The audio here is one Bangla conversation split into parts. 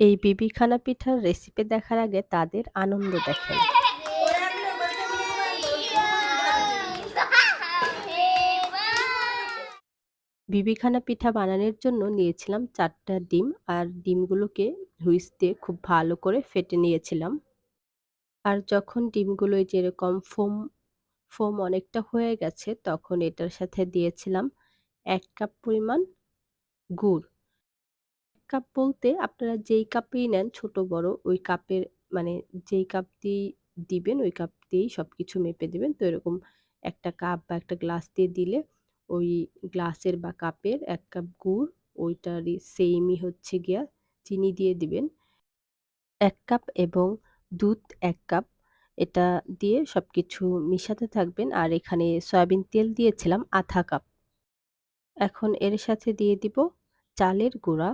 এই বিবিখানা পিঠার রেসিপি দেখার আগে তাদের আনন্দ দেখেন। বিবিখানা পিঠা বানানোর জন্য নিয়েছিলাম ৪ টা ডিম আর ডিমগুলোকে হুইস্ক দিয়ে খুব ভালো করে ফেটে নিয়েছিলাম। আর যখন ডিমগুলো এই যে এরকম ফোম, ফোম অনেকটা হয়ে গেছে তখন এটার সাথে দিয়েছিলাম এক কাপ পরিমাণ গুড়। ১ কাপ বলতে আপনারা যেই কাপেই নেন, ছোট, বড়, ওই কাপের মানে যেই কাপ দিয়েই দিবেন, ওই কাপ দিয়েই সব কিছু মেপে দেবেন তো এরকম একটা কাপ বা একটা গ্লাস দিয়ে দিলে ওই গ্লাসের বা কাপের এক কাপ গুড়, ওইটারই সেইমই হচ্ছে গিয়া চিনি দিয়ে দিবেন। এক কাপ এবং দুধ এক কাপ এটা দিয়ে সব কিছু মিশাতে থাকবেন। আর এখানে সয়াবিন তেল দিয়েছিলাম ১/২ কাপ। এখন এর সাথে দিয়ে দিব চালের গুঁড়া।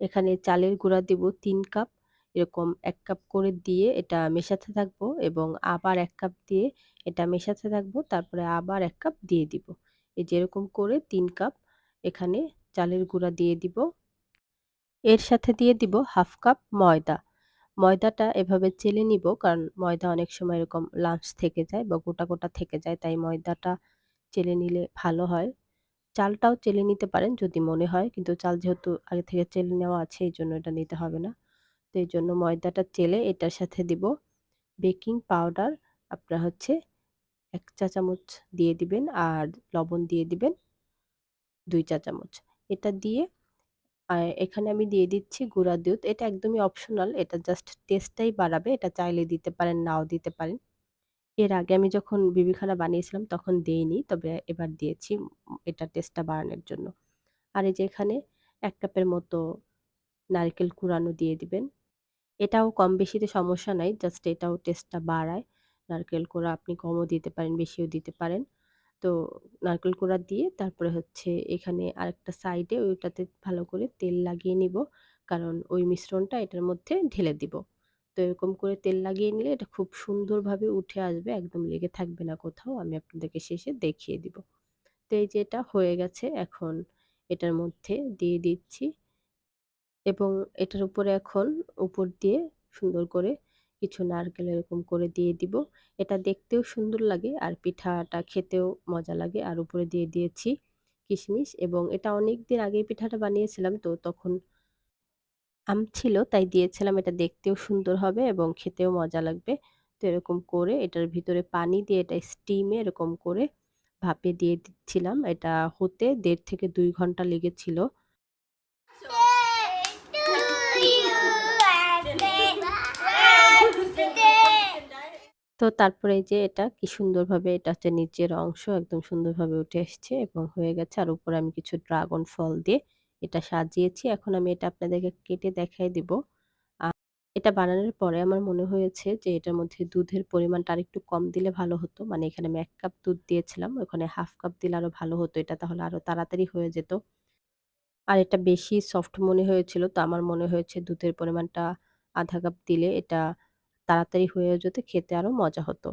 এখানে চালের গুঁড়া দিব ৩ কাপ। এরকম এক কাপ করে দিয়ে এটা মেশাতে থাকব এবং আবার এক কাপ দিয়ে এটা মেশাতে থাকব। তারপরে আবার এক কাপ দিয়ে দিব। এই যে এরকম করে তিন কাপ এখানে চালের গুঁড়া দিয়ে দিব। এর সাথে দিয়ে দিব ১/২ কাপ ময়দা। ময়দাটা এভাবে চেলে নিব কারণ ময়দা অনেক সময় এরকম লাঞ্চ থেকে যায় বা গোটা, গোটা থেকে যায় তাই ময়দাটা চেলে নিলে ভালো হয়। চালটাও চেলে নিতে পারেন যদি মনে হয় কিন্তু চাল যেহেতু আগে থেকে চেলে নেওয়া আছে এই জন্য এটা নিতে হবে না। তো এই জন্য ময়দাটা চেলে এটার সাথে দিব বেকিং পাউডার আপনার হচ্ছে এক চা চামচ দিয়ে দিবেন আর লবণ দিয়ে দিবেন দুই চা চামচ। এটা দিয়ে এখানে আমি দিয়ে দিচ্ছি গুঁড়া দুধ। এটা একদমই অপশনাল। এটা জাস্ট টেস্টটাই বাড়াবে। এটা চাইলে দিতে পারেন, নাও দিতে পারেন। এর আগে আমি যখন বিবিখানা বানিয়েছিলাম তখন দেইনি। তবে এবার দিয়েছি এটা টেস্টটা বাড়ানোর জন্য। আর এই যে এখানে এক কাপের মতো নারকেল কুড়ানো দিয়ে দিবেন। এটাও কম বেশিতে সমস্যা নাই। জাস্ট এটাও টেস্টটা বাড়ায়। নারকেল কোড়া আপনি কমও দিতে পারেন, বেশিও দিতে পারেন। তো নারকেল কোড়া দিয়ে তারপরে হচ্ছে এখানে আরেকটা সাইডে ওইটাতে ভালো করে তেল লাগিয়ে নিব। কারণ ওই মিশ্রণটা এটার মধ্যে ঢেলে দিব। তো এরকম করে তেল লাগিয়ে নিলে এটা খুব সুন্দরভাবে উঠে আসবে। একদম লেগে থাকবে না কোথাও। আমি আপনাদেরকে শেষে দেখিয়ে দিব। তো এই যে এটা হয়ে গেছে। এখন এটার মধ্যে দিয়ে দিচ্ছি। এবং এটার উপরে এখন উপর দিয়ে সুন্দর করে কিছু নারকেল এরকম করে দিয়ে দিব। এটা দেখতেও সুন্দর লাগে আর পিঠাটা খেতেও মজা লাগে। আর উপরে দিয়ে দিয়েছি কিশমিশ এবং এটা অনেক দিন আগেই পিঠাটা বানিয়েছিলাম তো তখন আম ছিল, তাই দিয়েছিলাম। এটা দেখতেও সুন্দর হবে এবং খেতেও মজা লাগবে। তো এরকম করে এটার ভিতরে পানি দিয়ে এটা স্টিমে এরকম করে ভাপে দিয়ে দিচ্ছিলাম। এটা হতে দেড় থেকে দুই ঘণ্টা লেগেছিল। তো তারপরে যে এটা কি সুন্দরভাবে এটা হচ্ছে নিচের অংশ একদম সুন্দরভাবে উঠে এসছে এবং হয়ে গেছে। আর উপরে আমি কিছু ড্রাগন ফল দিয়ে এটা সাজিয়েছি। এখন আমি এটা আপনাদেরকে কেটে দেখায় দিব। এটা বানানোর পরে আমার মনে হয়েছে যে এটার মধ্যে দুধের পরিমাণটা আরেকটু কম দিলে ভালো হতো। মানে এখানে আমি এক কাপ দুধ দিয়েছিলাম। ওখানে ১/২ কাপ দিলে আরও ভালো হতো। এটা তাহলে আরও তাড়াতাড়ি হয়ে যেত। আর এটা বেশি সফট মনে হয়েছিল। তো আমার মনে হয়েছে দুধের পরিমাণটা ১/২ কাপ দিলে এটা তাড়াতাড়ি হয়ে যেত, খেতে আরও মজা হতো।